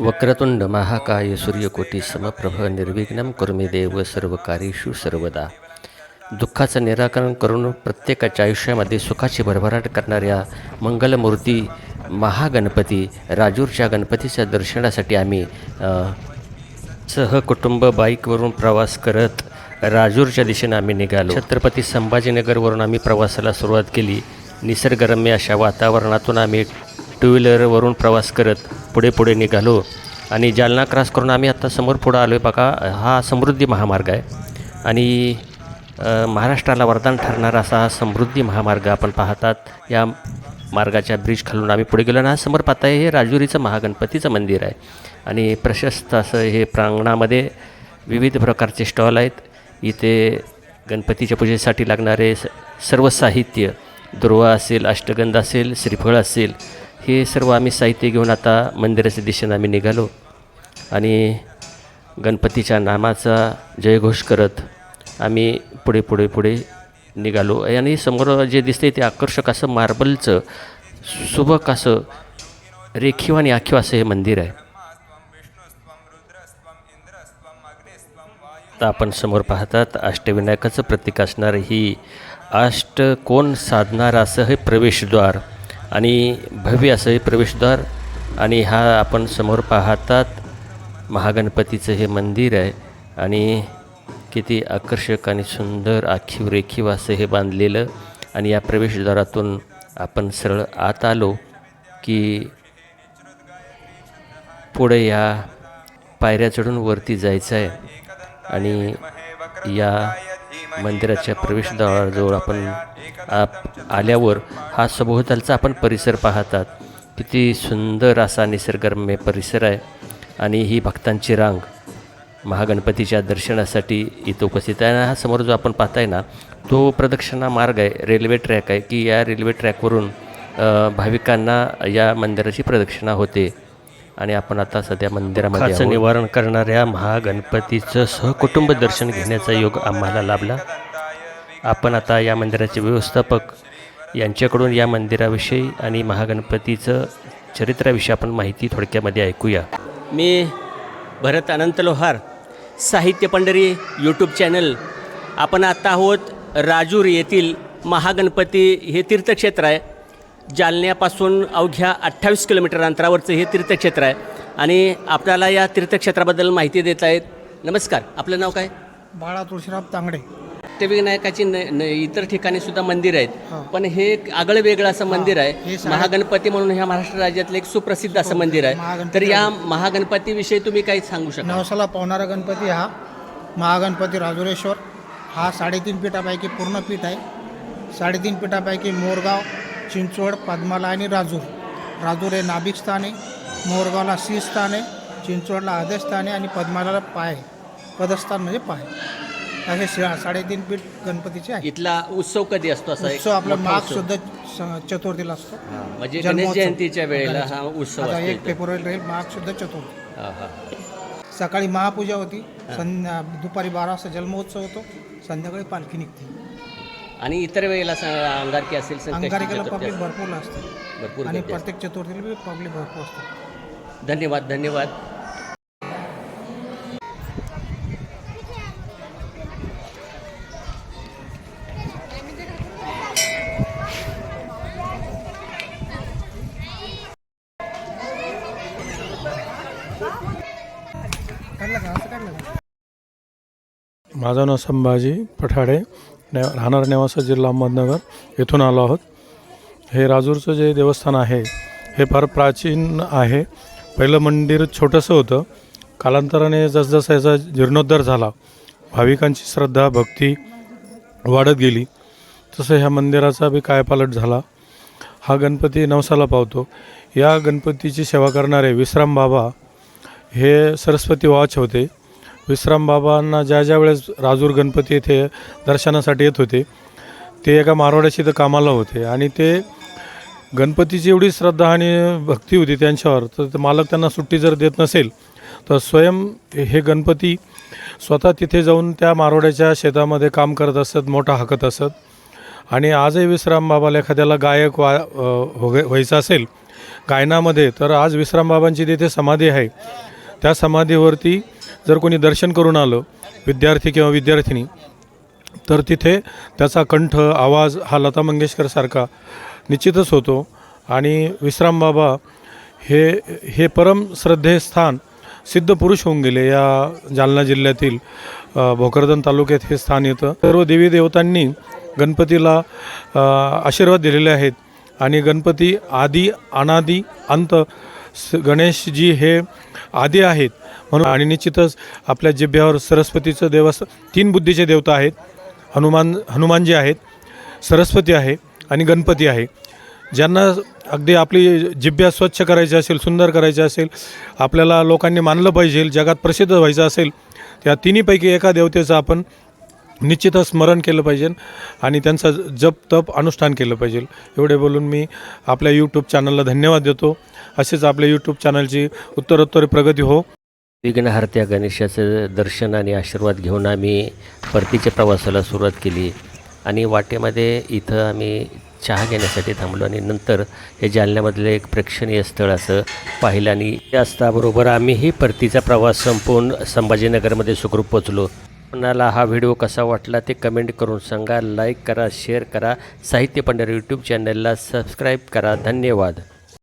वक्रतुंड महाकाय सूर्यकोटी समप्रभ निर्विघ्न कुर्मे देव सर्व कार्येषु सर्वदा. दुःखाचं निराकरण करून प्रत्येकाच्या आयुष्यामध्ये सुखाची भरभराट करणाऱ्या मंगलमूर्ती महागणपती राजूरच्या गणपतीच्या दर्शनासाठी आम्ही सहकुटुंब बाईकवरून प्रवास करत राजूरच्या दिशेनं आम्ही निघालो. छत्रपती संभाजीनगरवरून आम्ही प्रवासाला सुरुवात केली. निसर्गरम्य अशा वातावरणातून आम्ही टू व्हीलरवरून प्रवास करत पुढे पुढे निघालो. आणि जालना क्रॉस करून आम्ही आता समोर पुढं आलो आहे बघा. हा समृद्धी महामार्ग आहे. आणि महाराष्ट्राला वरदान ठरणारा असा हा समृद्धी महामार्ग आपण पाहतात. या मार्गाच्या ब्रिज खालून आम्ही पुढे गेलो आणि हा समोर पाहताय हे राजुरीचं महागणपतीचं मंदिर आहे. आणि प्रशस्त असं हे प्रांगणामध्ये विविध प्रकारचे स्टॉल आहेत. इथे गणपतीच्या पूजेसाठी लागणारे स सर्व साहित्य दुर्वा असेल अष्टगंध असेल श्रीफळ असेल हे सर्व आम्ही साहित्य घेऊन आता मंदिराच्या दिशेनं आम्ही निघालो. आणि गणपतीच्या नामाचा जयघोष करत आम्ही पुढे पुढे पुढे निघालो. आणि समोर जे दिसते ते आकर्षक असं मार्बलचं सुबक असं रेखीव आणि आखीव असं हे मंदिर आहे. आता आपण समोर पाहतात अष्टविनायकाचं प्रतीक असणार ही अष्टकोन साधणारं असं हे प्रवेशद्वार. आणि भव्य असं हे प्रवेशद्वार. आणि हा आपण समोर पाहतात महागणपतीचं हे मंदिर आहे. आणि किती आकर्षक आणि सुंदर आखीव रेखीव असं हे बांधलेलं. आणि या प्रवेशद्वारातून आपण सरळ आत आलो की पुढे या पायऱ्या चढून वरती जायचं आहे. आणि या मंदिराच्या प्रवेशद्वाराजवळ आपण आप आल्यावर हा सभोवतालचा आपण परिसर पाहतात. किती सुंदर असा निसर्गरम्य परिसर आहे आणि ही भक्तांची रांग महागणपतीच्या दर्शनासाठी इथं उपस्थित आहे. हा समोर जो आपण पाहताय ना तो प्रदक्षिणा मार्ग आहे रेल्वे ट्रॅक आहे की या रेल्वे ट्रॅकवरून भाविकांना या मंदिराची प्रदक्षिणा होते. आणि आपण आता सध्या मंदिरामध्ये. निवारण करणाऱ्या महागणपतीचं सहकुटुंब दर्शन घेण्याचा योग आम्हाला लाभला. आपण आता या मंदिराचे व्यवस्थापक यांच्याकडून या मंदिराविषयी आणि महागणपतीचं चरित्राविषयी आपण माहिती थोडक्यामध्ये ऐकूया. मी भरत अनंत लोहार साहित्य पंढरी यूट्यूब चॅनल आपण आता आहोत राजूर येथील महागणपती हे तीर्थक्षेत्र आहे. जालन्यापासून अवघ्या अठ्ठावीस किलोमीटर अंतरावरचं हे तीर्थक्षेत्र आहे. आणि आपल्याला या तीर्थक्षेत्राबद्दल माहिती देत आहेत. नमस्कार आपलं नाव काय? बाळा तुळशीराम तांगडे. अष्टविनायकाची न, न इतर ठिकाणी सुद्धा मंदिर आहेत. हा. पण हे एक आगळं वेगळं असं मंदिर हे आहे महागणपती म्हणून ह्या महाराष्ट्र राज्यातलं एक सुप्रसिद्ध असं मंदिर आहे. तर या महागणपतीविषयी तुम्ही काही सांगू शकता नवसाला पावणारा गणपती हा महागणपती राजुरेश्वर. हा साडेतीन पिठापैकी पूर्ण पीठ आहे. साडेतीन पिठापैकी मोरगाव चिंचवड पद्माला आणि राजूर राजूर हे नाभिक स्थान आहे मोरगावला सी स्थान आहे चिंचवडला आदस्थान आहे आणि पद्माला पाय. पदस्थान म्हणजे पाय असे शा- साडेतीन पीठ गणपतीचे आहे इथला उत्सव कधी असतो असा एक उत्सव आपला मोठा माघ उत्सव? शुद्ध स- चतुर्थीला असतो हा, म्हणजे गणेश जन्मोत्सव. जयंतीच्या वेळेला. हा उत्सव आता असतो एक इथं. फेब्रुवारी राहील माघ शुद्ध चतुर्थी हा, हा. सकाळी महापूजा होती संध्या दुपारी बारा वाजता जन्मोत्सव होतो संध्याकाळी पालखी निघते आणि इतर वेळेला स- अंगारकी असेल अंगारिकेला चतुर्थी पब्लिक. भरपूर असते. भरपूर आणि. प्रत्येक चतुर्थीला पब्लिक भरपूर असते. धन्यवाद धन्यवाद. माझं नाव संभाजी पठाडे. ने राहणार नेवासा जिल्हा अहमदनगर येथून आलो आहोत. हे राजूरचं जे देवस्थान आहे हे फार प्राचीन आहे. पहिलं मंदिर छोटंसं होतं. कालांतराने जसजसा याचा जीर्णोद्धार झाला. भाविकांची श्रद्धा भक्ती वाढत गेली. तसं ह्या मंदिराचा बी कायपालट झाला. हा गणपती नवसाला पावतो. या गणपतीची सेवा करणारे विश्राम बाबा हे सरस्वती वाच होते. विश्राम बाबांना ज्या ज्या वेळेस राजूर गणपती येथे दर्शनासाठी येत होते ते एका मारवाड्याशी तर कामाला होते. आणि ते गणपतीची एवढी श्रद्धा आणि भक्ती होती त्यांच्यावर तर मालक त्यांना सुट्टी जर देत नसेल तर स्वयं हे गणपती स्वतः तिथे जाऊन त्या मारवाड्याच्या शेतामध्ये काम करत असत मोठा हाकत असत. आणि आजही विश्रामबाबाला एखाद्याला गायक वा व्हायचं असेल गायनामध्ये तर आज विश्रामबाबांची तिथे समाधी आहे. त्या समाधीवरती जर कोणी दर्शन करून आलं विद्यार्थी किंवा विद्यार्थिनी तर तिथे त्याचा कंठ आवाज हा लता मंगेशकरसारखा निश्चितच होतो. आणि विश्राम बाबा हे हे परम श्रद्धेस्थान सिद्ध पुरुष होऊन गेले या जालना जिल्ह्यातील भोकरदन तालुक्यात हे स्थान येतं. सर्व देवी देवतांनी गणपतीला आशीर्वाद दिलेले आहेत. आणि गणपती आदी अनादी अंत स- गणेशजी हे आदी आहेत. म्हणून आणि निश्चितच आपल्या जिभ्यावर सरस्वतीचं देवस्थान तीन बुद्धीचे देवता आहेत. हनुमान हनुमानजी आहेत सरस्वती आहे आणि गणपती आहे. ज्यांना अगदी आपली जिभ्या स्वच्छ करायची असेल सुंदर करायची असेल आपल्याला लोकांनी मानलं पाहिजे जगात प्रसिद्ध व्हायचं असेल त्या तिन्हीपैकी एका देवतेचं आपण निश्चितच स्मरण केलं पाहिजे आणि त्यांचं जप तप अनुष्ठान केलं पाहिजे. एवढे बोलून मी आपल्या यूट्यूब चॅनलला धन्यवाद देतो. असेच आपल्या यूट्यूब चॅनलची उत्तरोत्तर प्रगती हो. विघ्नहर्त्या गणेशाचं दर्शन आणि आशीर्वाद घेऊन आम्ही परतीच्या प्रवासाला सुरुवात केली. आणि वाटेमध्ये इथं आम्ही चहा घेण्यासाठी थांबलो आणि नंतर हे जालन्यामधलं एक प्रेक्षणीय स्थळ असं पाहिलं आणि त्याचबरोबर आम्हीही परतीचा प्रवास संपवून संभाजीनगरमध्ये सुखरूप पोचलो कोणाला हा व्हिडिओ कसा वाटला ते कमेंट करून सांगा लाईक करा शेअर करा. साहित्य पंढर यूट्यूब चॅनलला सबस्क्राईब करा. धन्यवाद.